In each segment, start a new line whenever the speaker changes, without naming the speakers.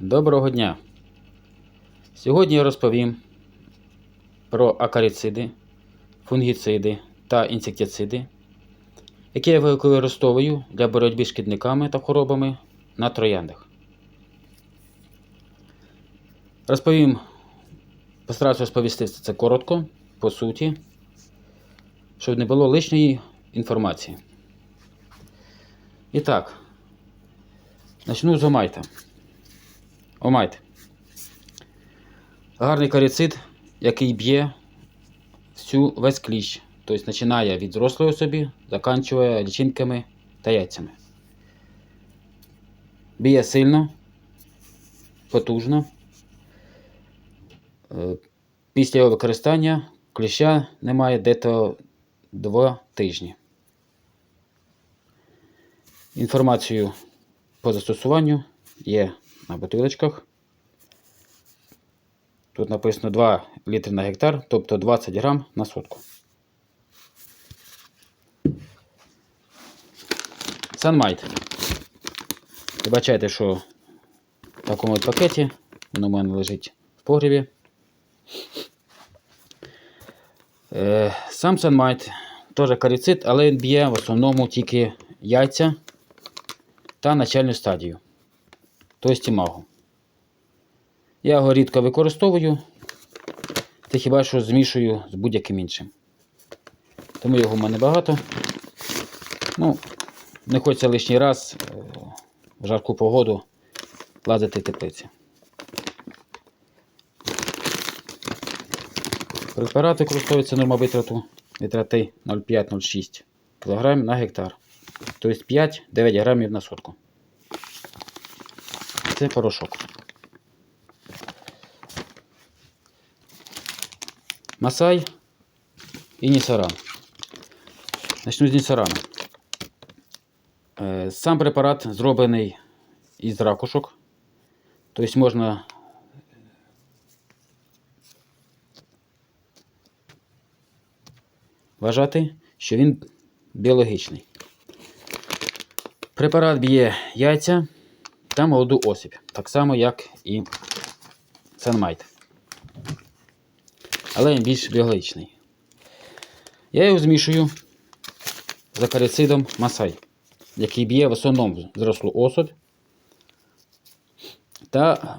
Доброго дня! Сьогодні я розповім про акарициди, фунгіциди та інсектициди, які я використовую для боротьби з шкідниками та хворобами на трояндах. Розповім, постараюся розповісти це коротко, по суті, щоб не було лишньої інформації. І так, почну з омайта. Омайт. Гарний карицид, який б'є всю весь кліщ. Тобто починає від зрослої особи, заканчує лічинками та яйцями. Б'є сильно, потужно. Е, Після його використання кліща немає дето 2 тижні. Інформацію по застосуванню є на бутилочках. Тут написано 2 літри на гектар, тобто 20 грам на сотку. Санмайт. Вибачайте, що в такому пакеті воно в мене лежить в погрібі. Е, Сам Санмайт теж карицид, але він б'є в основному тільки яйця та начальну стадію тобто тімагу. Я його рідко використовую, та хіба що змішую з будь-яким іншим. Тому його в мене багато. Ну, не хочеться лишній раз е, в жарку погоду лазити теплиці. Препарат використовується норма витрату витрати 0,5-0,6 кг на гектар. Тобто 5-9 грамів на сотку. Це порошок. Масай і Нісаран. Начну з Нісарана. Е, Сам препарат зроблений із ракушок. Тобто можна вважати, що він біологічний. Препарат б'є яйця та молоду осіб, так само, як і Санмайт. Але він більш біологічний. Я його змішую з акарицидом Масай, який б'є в основному зрослу особь та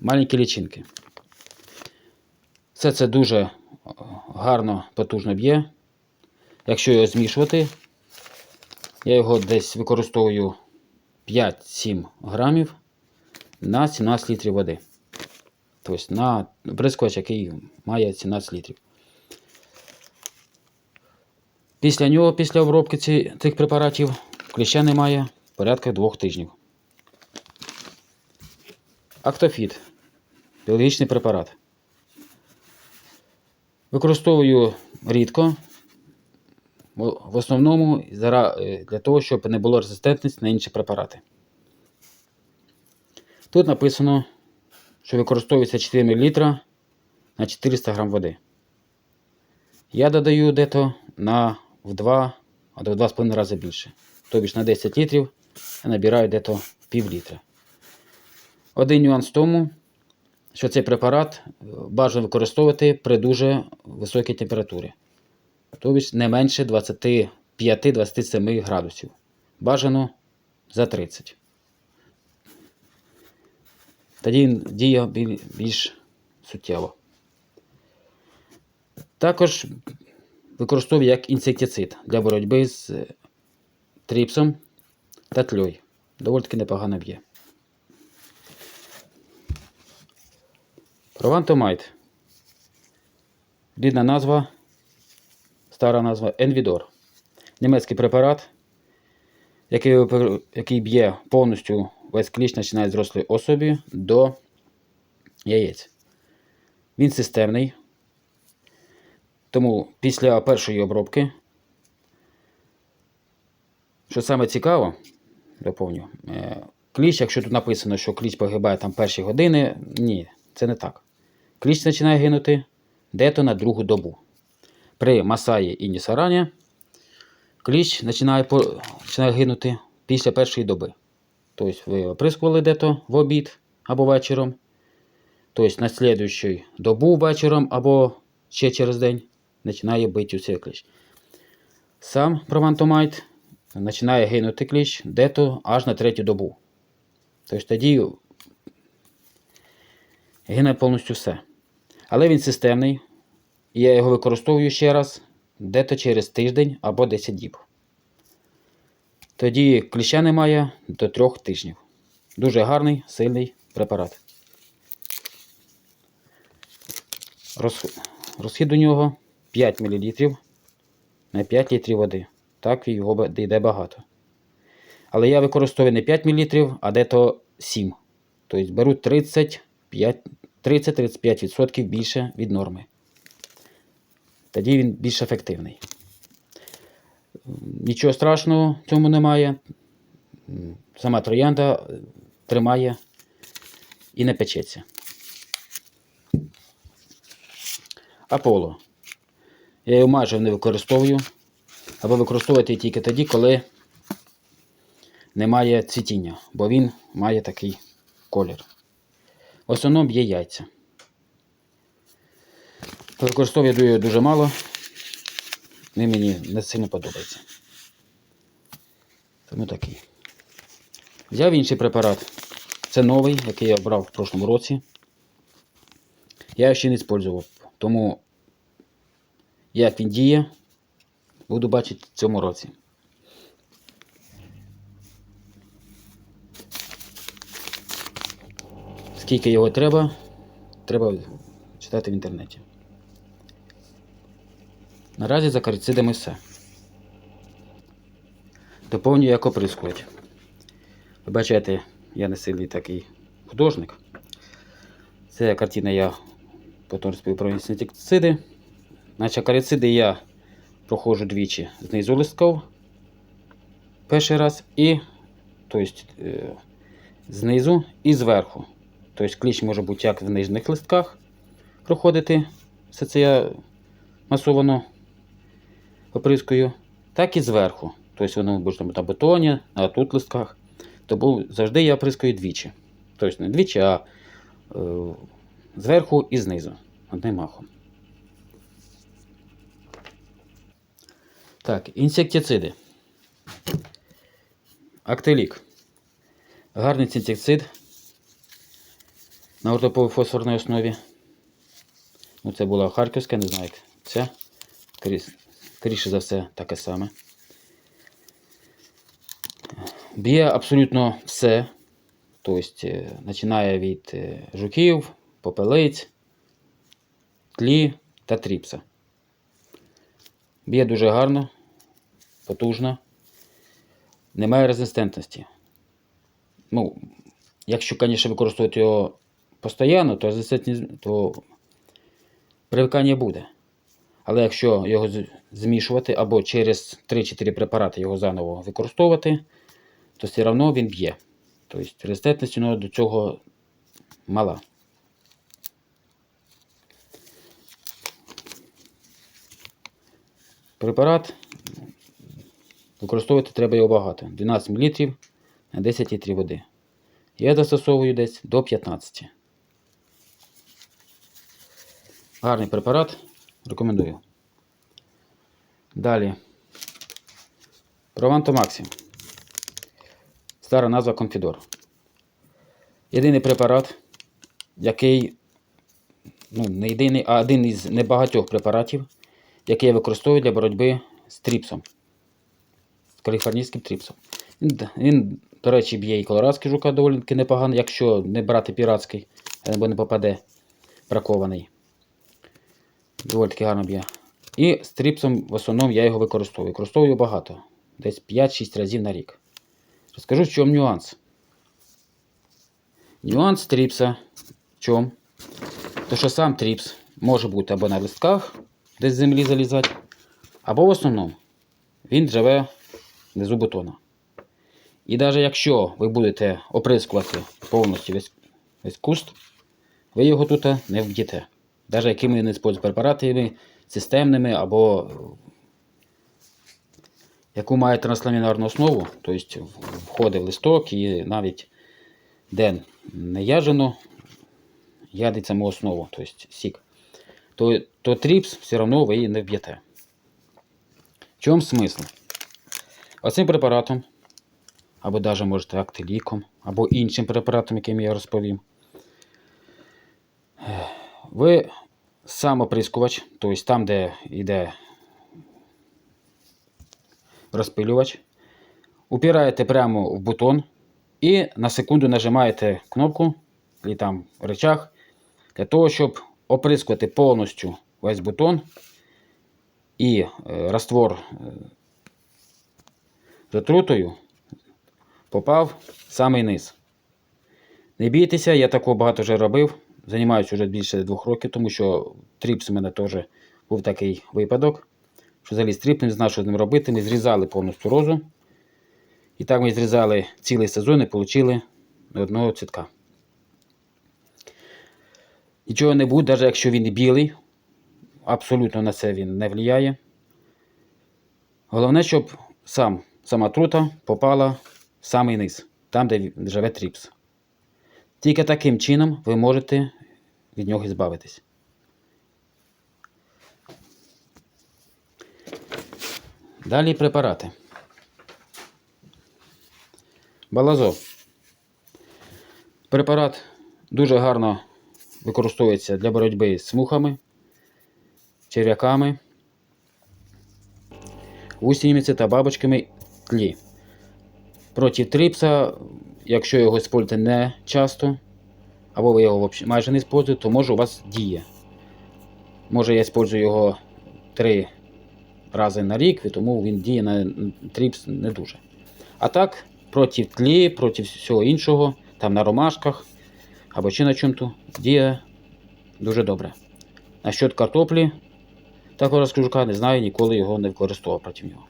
маленькі лічинки. Все це дуже гарно, потужно б'є. Якщо його змішувати, я його десь використовую 5-7 грамів на 17 літрів води. Тобто на бризкувач, який має 17 літрів. Після нього, після обробки цих препаратів, кліща немає порядка двох тижнів. Актофіт. Біологічний препарат. Використовую рідко, в основному для того, щоб не було резистентності на інші препарати. Тут написано, що використовується 4 мл на 400 г води. Я додаю дето на в 2 або в 2,5 рази більше. Тобто на 10 літрів я набираю дето пів літра. Один нюанс в тому, що цей препарат бажано використовувати при дуже високій температурі тобто не менше 25-27 градусів. Бажано за 30. Тоді дія більш суттєво. Також використовую як інсектицид для боротьби з тріпсом та тльой. Доволі таки непогано б'є. Провантомайт. Рідна назва стара назва Envidor. Німецький препарат, який який б'є повністю весь кліч починає з зрослої особі до яєць. Він системний. Тому після першої обробки, що саме цікаво, доповню, е, кліч, якщо тут написано, що кліч погибає там перші години, ні, це не так. Кліч починає гинути дето на другу добу при масаї і нісарані кліч починає починає гинути після першої доби. Тобто ви оприскували дето в обід або вечором. Тобто на слідуючу добу вечором або ще через день починає бити цей кліщ. Сам провантомайт починає гинути кліщ дето аж на третю добу. Тобто тоді гине повністю все. Але він системний. Я його використовую ще раз дето через тиждень або 10 діб. Тоді кліща немає до трьох тижнів. Дуже гарний, сильний препарат. Розхід у нього 5 мл на 5 літрів води. Так його йде багато. Але я використовую не 5 мл, а дето 7. Тобто беру 30-35% більше від норми. Тоді він більш ефективний. Нічого страшного в цьому немає. Сама троянда е, тримає і не печеться. Аполло. Я його майже не використовую. Або використовувати тільки тоді, коли немає цвітіння, бо він має такий колір. В основному б'є яйця. Використовую його дуже мало. Він мені не сильно подобається. Тому такий. Взяв інший препарат. Це новий, який я брав в прошлому році. Я його ще не використовував. Тому як він діє, буду бачити в цьому році. Скільки його треба, треба читати в інтернеті. Наразі за карицидами все. Доповнюю як оприскувач. Бачите, я не сильний такий художник. Це картина я потім про інсектициди. Значить, карициди я проходжу двічі знизу листков. Перший раз і тобто, е, знизу і зверху. Тобто кліщ може бути як в нижніх листках проходити. Все це я масовано оприскую, так і зверху. Тобто воно може на бетоні, на тут листках. Тому завжди я оприскую двічі. Тобто не двічі, а е, зверху і знизу. Одним махом. Так, інсектициди. Актелік. Гарний інсектицид на ортопово-фосфорній основі. Ну, це була Харківська, не знаю, як ця. Скоріше, за все, таке саме. Б'є абсолютно все. Тобто, е, починає від е, жуків, попелиць, тлі та тріпса. Б'є дуже гарно, потужно. Немає резистентності. Ну, якщо, звісно, використовувати його постійно, то резистентність, то привикання буде. Але якщо його змішувати або через 3-4 препарати його заново використовувати, то все одно він б'є. Тобто резистентність у до цього мала. Препарат використовувати треба його багато. 12 мл на 10 літрів води. Я застосовую десь до 15. Гарний препарат. Рекомендую. Далі. Прованто Максим. Стара назва Конфідор. Єдиний препарат, який, ну, не єдиний, а один із небагатьох препаратів, який я використовую для боротьби з тріпсом. З каліфорнійським тріпсом. Він, він, до речі, б'є і колорадський жука доволі таки непогано, якщо не брати піратський, або не попаде бракований. Доволі таки гарно б'є. І з тріпсом в основному я його використовую. Використовую багато. Десь 5-6 разів на рік. Розкажу, в чому нюанс. Нюанс тріпса в чому? То, що сам тріпс може бути або на листках, десь з землі залізати, або в основному він живе внизу бутона. І навіть якщо ви будете оприскувати повністю весь, весь куст, ви його тут не вб'єте. Навіть якими не спользують препаратами системними або яку має трансламінарну основу, тобто входить в листок і навіть де не яжено, ядить саму основу, тобто сік, то, то тріпс все одно ви її не вб'єте. В чому смисл? Оцим препаратом, або навіть можете актиліком, або іншим препаратом, яким я розповім, ви самоприскувач, тобто там, де йде розпилювач, упираєте прямо в бутон і на секунду нажимаєте кнопку і там рычаг для того, щоб оприскувати повністю весь бутон і е, раствор е, з отрутою попав в самий низ. Не бійтеся, я такого багато вже робив. Займаюся вже більше двох років, тому що тріпс у мене теж був такий випадок, що заліз тріп, не знав, що з ним робити. Ми зрізали повністю розу. І так ми зрізали цілий сезон і отримали одного цвітка. Нічого не буде, навіть якщо він білий, абсолютно на це він не впливає. Головне, щоб сам, сама трута попала в самий низ, там, де живе тріпс. Тільки таким чином ви можете від нього збавитись. Далі препарати. Балазо. Препарат дуже гарно використовується для боротьби з мухами, черв'яками, гусеницями та бабочками тлі. Проти трипса, якщо його використовуєте не часто, або ви його взагалі майже не використовуєте, то може у вас діє. Може я використовую його три рази на рік, і тому він діє на трипс не дуже. А так, проти тлі, проти всього іншого, там на ромашках або чи на чому-то, діє дуже добре. Насчет картоплі, такого розкажу, не знаю, ніколи його не використовував проти нього.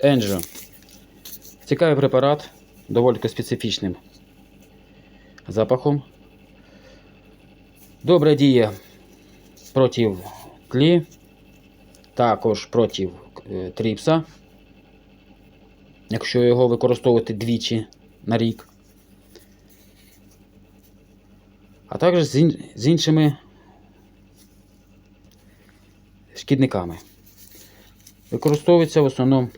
Енджо. Цікавий препарат, доволі специфічним запахом. Добре діє проти тлі, також проти е, тріпса, якщо його використовувати двічі на рік. А також з іншими шкідниками. Використовується в основному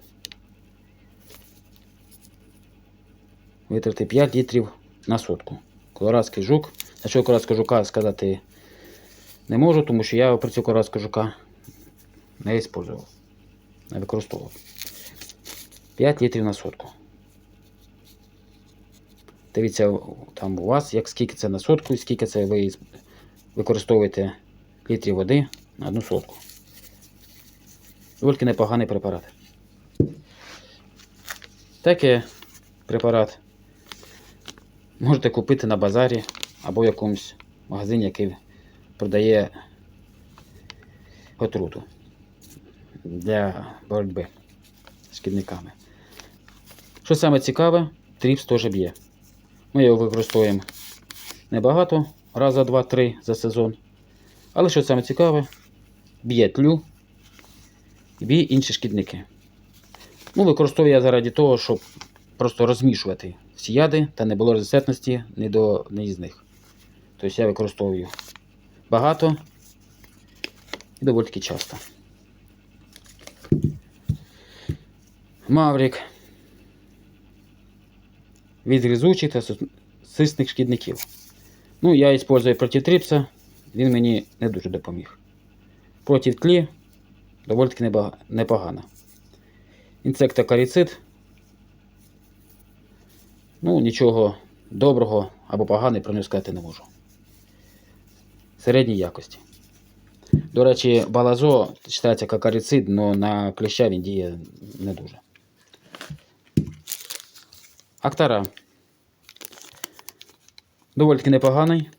витрати 5 літрів на сотку. Колорадський жук. На що колорадського жука сказати не можу, тому що я при цього колорадського жука не використовував. Не використовував. 5 літрів на сотку. Дивіться там у вас, як скільки це на сотку і скільки це ви використовуєте літрів води на одну сотку. Доволі непоганий препарат. Таке препарат можете купити на базарі або в якомусь магазині, який продає отруту для боротьби з шкідниками. Що саме цікаве, тріпс теж б'є. Ми його використовуємо небагато, раза два-три за сезон. Але що саме цікаве, б'є тлю і б'є інші шкідники. Ну, використовую я заради того, щоб просто розмішувати всі яди та не було резистентності ні до ні з них. Тобто я використовую багато і доволі таки часто. Маврик. Від гризучих та сисних шкідників. Ну, я використовую проти трипса, він мені не дуже допоміг. Проти тлі доволі таки непогано. Інсектокаріцид. Ну, нічого доброго або поганого про нього сказати не можу. Середній якості. До речі, балазо вважається як акарицид, але на клеща він діє не дуже. Актара. Доволі таки непоганий.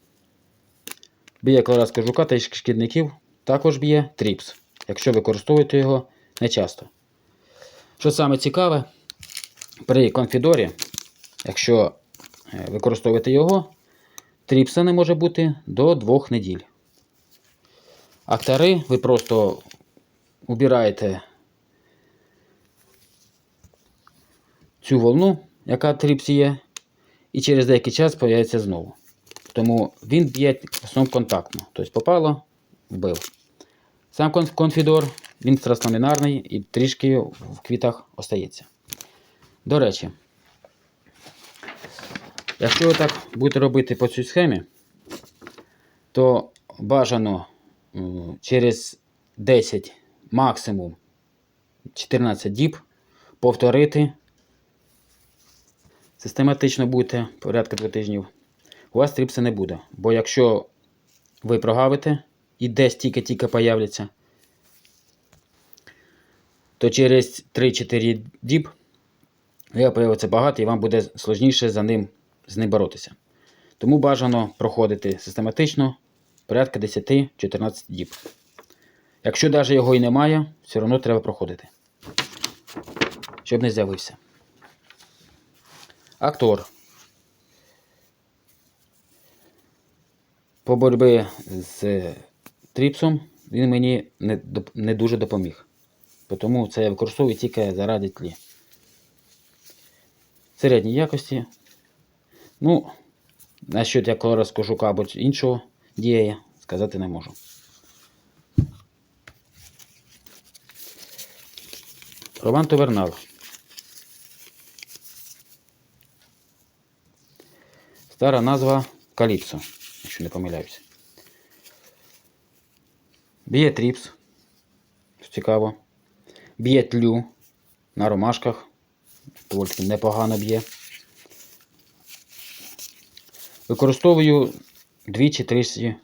Б'є колорадська жука та шкідників. Також б'є тріпс, якщо використовуєте його не часто. Що саме цікаве, при конфідорі, якщо е, використовуєте його, тріпса не може бути до 2 неділь. Актари ви просто убираєте цю волну, яка тріпсі є, і через деякий час появиться знову. Тому він б'є в контактно. Тобто попало, вбив. Сам конфідор, він трансламінарний і трішки в квітах остається. До речі, якщо ви так будете робити по цій схемі, то бажано через 10, максимум 14 діб повторити. Систематично будете порядка 2 тижнів. У вас тріпса не буде. Бо якщо ви прогавите і десь тільки-тільки появляться, то через 3-4 діб його появиться багато і вам буде сложніше за ним з ним боротися. Тому бажано проходити систематично порядка 10-14 діб. Якщо навіть його і немає, все одно треба проходити. Щоб не з'явився. Актор. По боротьбі з тріпсом він мені не, не дуже допоміг. Тому це я використовую тільки заради тлі. Середній якості. Ну, насчет якого розкажука або іншого діє, сказати не можу. Роман Товернал. Стара назва Каліпсо, якщо не помиляюся. Б'є тріпс. Цікаво. Б'є тлю на ромашках. Доволі непогано б'є. Використовую двічі тричі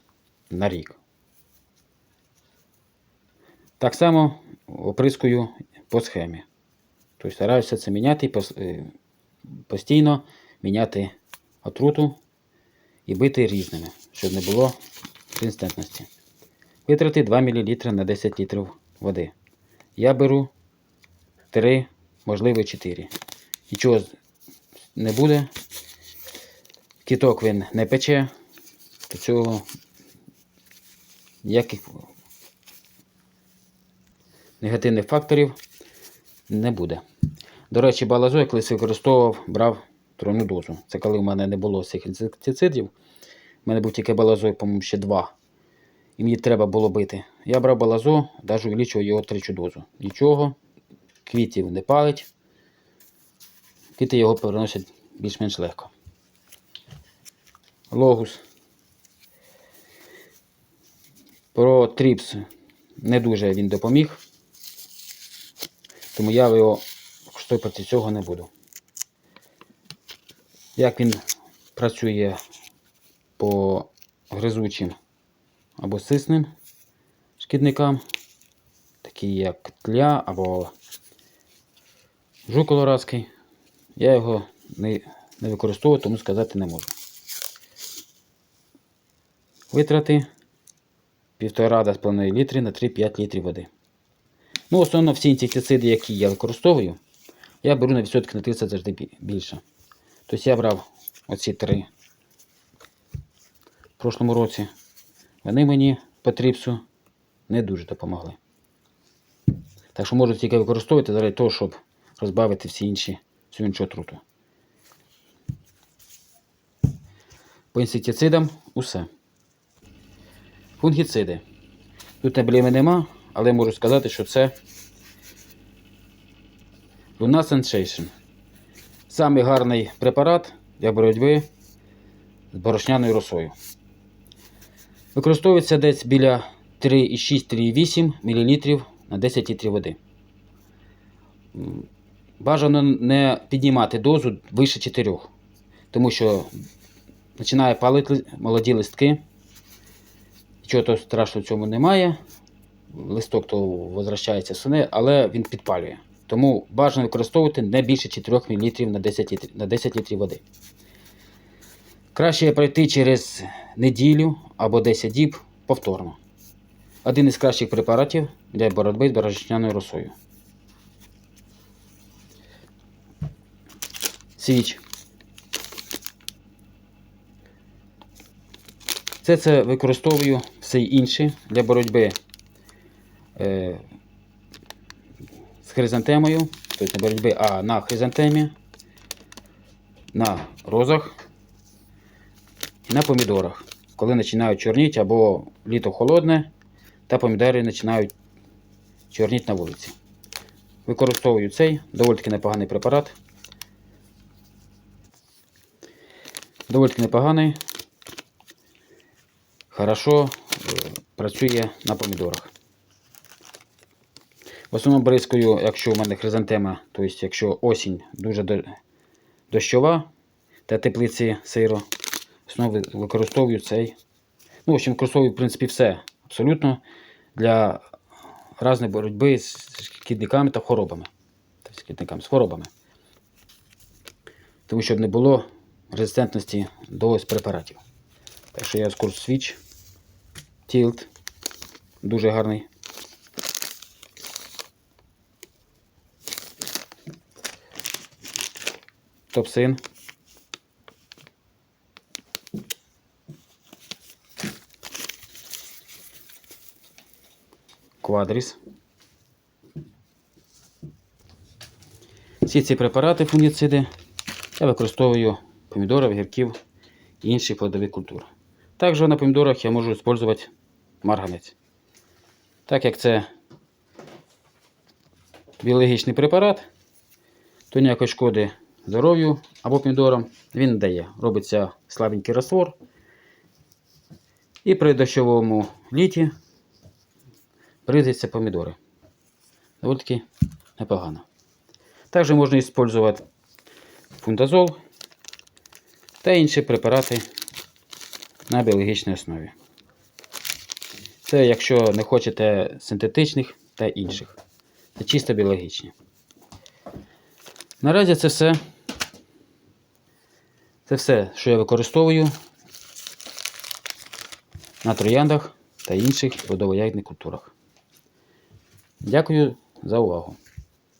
на рік. Так само оприскую по схемі. Тобто стараюся це міняти е, постійно міняти отруту і бити різними, щоб не було консистентності. Витрати 2 мл на 10 літрів води. Я беру 3, можливо 4. Нічого не буде. Кіток він не пече, до цього ніяких негативних факторів не буде. До речі, балазо я колись використовував, брав тройну дозу. Це коли в мене не було цих інсектицидів. У мене був тільки балазо, по-моєму, ще два. І мені треба було бити. Я брав балазо, навіть увеличував його тричу дозу. Нічого, квітів не палить. Квіти його переносять більш-менш легко. Логус. Про тріпс не дуже він допоміг. Тому я його проти цього не буду. Як він працює по гризучим або сисним шкідникам, такі як тля або жуколорадський, я його не, не використовую, тому сказати не можу. Витрати 1,5-2,5 літри на 3-5 літрів води. Ну, основно всі інсектициди, які я використовую, я беру на відсотки на 30 завжди більше. Тобто я брав оці три в прошлому році. Вони мені по тріпсу не дуже допомогли. Так що можу тільки використовувати заради того, щоб розбавити всі інші всю іншу отруту. По інсектицидам усе. Фунгіциди. Тут емблеми нема, але можу сказати, що це Luna Sensation. Самий гарний препарат для боротьби з борошняною росою. Використовується десь біля 3,6-3,8 мл на 10 літрів води. Бажано не піднімати дозу вище 4, тому що починає палити молоді листки. Того страшного в цьому немає. Листок то возвращається суне, але він підпалює. Тому бажано використовувати не більше 4 мл на 10 літрів, на 10 літрів води. Краще пройти через неділю або 10 діб повторно. Один із кращих препаратів для боротьби з борошняною росою. Свіч. Це це використовую все інше для боротьби е, хризантемою, тобто не боротьби, а на хризантемі, на розах і на помідорах. Коли починають чорніти або літо холодне, та помідори починають чорніти на вулиці. Використовую цей доволі таки непоганий препарат. Доволі таки непоганий. Хорошо е, працює на помідорах. В основному бризкою, якщо у мене хризантема, тобто якщо осінь дуже дощова та теплиці сиро, основному використовую цей. Ну, в общем, використовую, в принципі, все абсолютно для різної боротьби з шкідниками та хворобами. Та шкідниками, з хворобами. Тому щоб не було резистентності до ось препаратів. Так що я курс Switch. Tilt. Дуже гарний. Топсин. Квадріс. Всі ці препарати фунгіциди я використовую помідорів, огірків і інших плодових культур. Також на помідорах я можу використовувати марганець. Так як це біологічний препарат, то ніякої шкоди здоров'ю або помідорам він не дає. Робиться слабенький раствор. І при дощовому літі бризаються помідори. Доволі таки непогано. Також можна використовувати фундазол та інші препарати на біологічній основі. Це якщо не хочете синтетичних та інших. Це чисто біологічні. Наразі це все. Це все, що я використовую на трояндах та інших плодово-ягідних культурах. Дякую за увагу.